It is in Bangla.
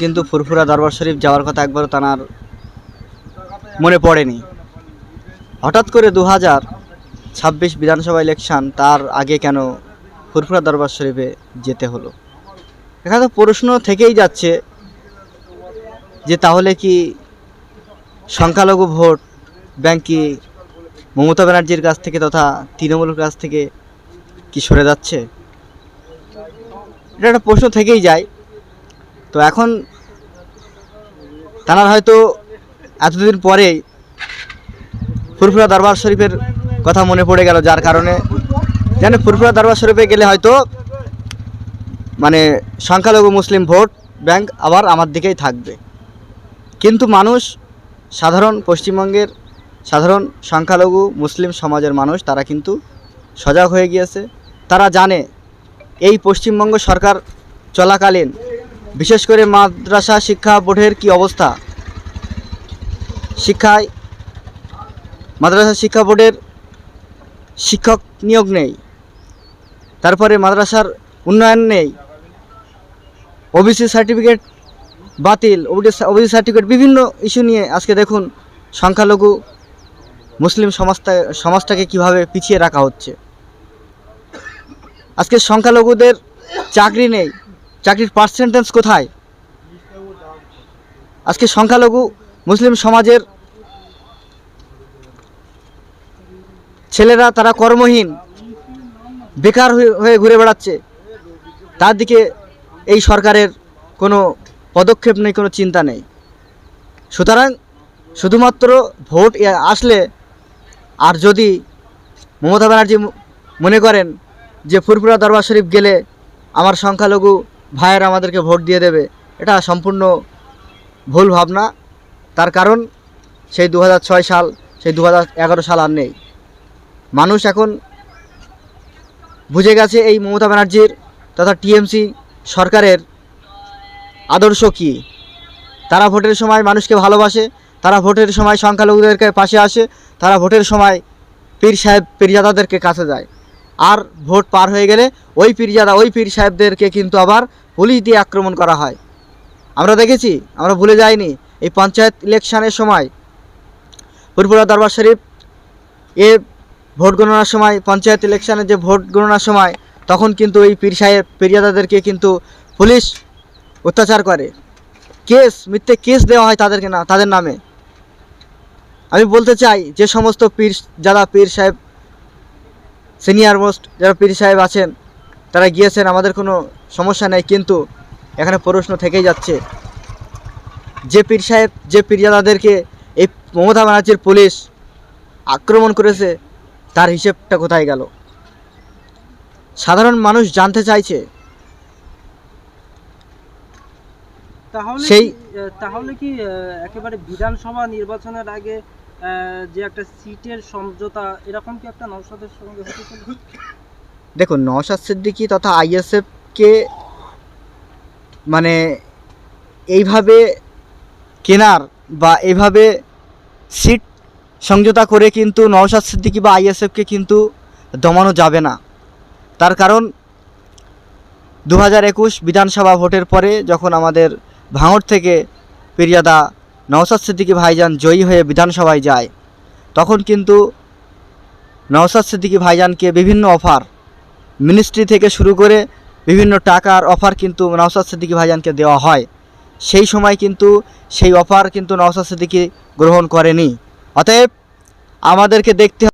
কিন্তু ফুরফুরা দরবার শরীফ যাওয়ার কথা একবারও তানার মনে পড়েনি। হঠাৎ করে দু হাজার ছাব্বিশ বিধানসভা ইলেকশন তার আগে কেন ফুরফুরা দরবার শরীফে যেতে হলো? এখানে তো প্রশ্ন থেকেই যাচ্ছে যে তাহলে কি সংখ্যালঘু ভোট ব্যাংক মমতা ব্যানার্জির কাছ থেকে তথা তৃণমূলের কাছ থেকে কি সরে যাচ্ছে? এটা একটা প্রশ্ন থেকেই যায়। তো এখন তারা হয়তো এতদিন পরেই ফুরফুরা দরবার শরীফের কথা মনে পড়ে গেল, যার কারণে যেন ফুরফুরা দরবার শরীফে গেলে হয়তো মানে সংখ্যালঘু মুসলিম ভোট ব্যাংক আবার আমার দিকেই থাকবে। কিন্তু মানুষ, সাধারণ পশ্চিমবঙ্গের সাধারণ সংখ্যালঘু মুসলিম সমাজের মানুষ, তারা কিন্তু সজাগ হয়ে গিয়েছে। তারা জানে এই পশ্চিমবঙ্গ সরকার চলাকালীন বিশেষ করে মাদ্রাসা শিক্ষা বোর্ডের কি অবস্থা? শিক্ষায় মাদ্রাসা শিক্ষা বোর্ডের শিক্ষক নিয়োগ নেই। তারপরে মাদ্রাসার উন্নয়ন নেই। ওবিসি সার্টিফিকেট বাতিল। ওবিসি সার্টিফিকেট বিভিন্ন ইস্যু নিয়ে আজকে দেখুন সংখ্যালঘু মুসলিম সমাজটা সমাজটাকে কীভাবে পিছিয়ে রাখা হচ্ছে। আজকে সংখ্যালঘুদের চাকরি নেই। চাকরির পার্সেন্টেজ কোথায়? আজকে সংখ্যালঘু মুসলিম সমাজের ছেলেরা তারা কর্মহীন, বেকার হয়ে ঘুরে বেড়াচ্ছে। তার দিকে এই সরকারের কোনো পদক্ষেপ নেই, কোনো চিন্তা নেই। সুতরাং শুধুমাত্র ভোট আসলে আর যদি মমতা ব্যানার্জি মনে করেন যে ফুরফুরা দরবার শরীফ গেলে আমার সংখ্যালঘু ভাইয়েরা আমাদেরকে ভোট দিয়ে দেবে। এটা সম্পূর্ণ ভুল ভাবনা। তার কারণ, সেই দু হাজার ছয় সাল, সেই দু হাজার এগারো সাল আর নেই। মানুষ এখন বুঝে গেছে এই মমতা ব্যানার্জির তথা টিএমসি সরকারের আদর্শ কী। তারা ভোটের সময় মানুষকে ভালোবাসে, তারা ভোটের সময় সংখ্যালঘুদেরকে পাশে আসে, তারা ভোটের সময় পীর সাহেব, পীরজাদাদেরকে কাছে যায়। আর ভোট পার হয়ে গেলে ওই পীরজাদা, ওই পীর সাহেবদেরকে কিন্তু আবার পুলিশ দিয়ে আক্রমণ করা হয়। আমরা দেখেছি, আমরা ভুলে যাইনি, এই পঞ্চায়েত ইলেকশনের সময় ফুরপুরা দরবার শরীফ এ ভোট গণনার সময়, পঞ্চায়েত ইলেকশনে যে ভোট গণনার সময়, তখন কিন্তু এই পীর সাহেব, পীরজাদাদেরকে কিন্তু পুলিশ অত্যাচার করে। কেস, মিথ্যে কেস দেওয়া হয় তাদেরকে না, তাদের নামে। আমি বলতে চাই, যে সমস্ত পীর যারা পীর সাহেব সিনিয়র মোস্ট যারা পীর সাহেব আছেন তারা গিয়েছেন আমাদের কোনো সমস্যা নেই কিন্তু এখানে প্রশ্ন থেকেই যাচ্ছে। যে পীর সাহেব যে পীরজাদাদেরকে এই মমতা ব্যানার্জির পুলিশ আক্রমণ করেছে তার হিসেবটা কোথায় গেল? সাধারণ মানুষ জানতে চাইছে। তাহলে সেই- তাহলে কি একেবারে বিধানসভা নির্বাচনের আগে যে একটা সিটের সমঝোতা, এরকম কি একটা নৌসাদের সঙ্গে হতে চলেছে? দেখুন, নওশাদ সিদ্দিকী তথা আইএসএফকে মানে এইভাবে কেনার বা এইভাবে সিট সমঝোতা করে কিন্তু নওশাদ সিদ্দিকী বা আইএসএফকে কিন্তু দমানো যাবে না। তার কারণ দু হাজার একুশ বিধানসভা ভোটের পরে যখন আমাদের ভাঙড় থেকে পিরিয়াদা নওশাদ সিদ্দিকী ভাইজান জয়ী হয়ে বিধানসভায় যায়। তখন কিন্তু নওসাদ সিদ্দিকী ভাইজানকে বিভিন্ন অফার, মিনিস্ট্রি থেকে শুরু করে বিভিন্ন টাকার অফার কিন্তু নওসাদ সিদ্দিকী ভাইজানকে দেওয়া হয়। সেই সময় কিন্তু সেই অফার কিন্তু নওসাদ সিদ্দিকী গ্রহণ করেনি। অতএব আমাদেরকে দেখতে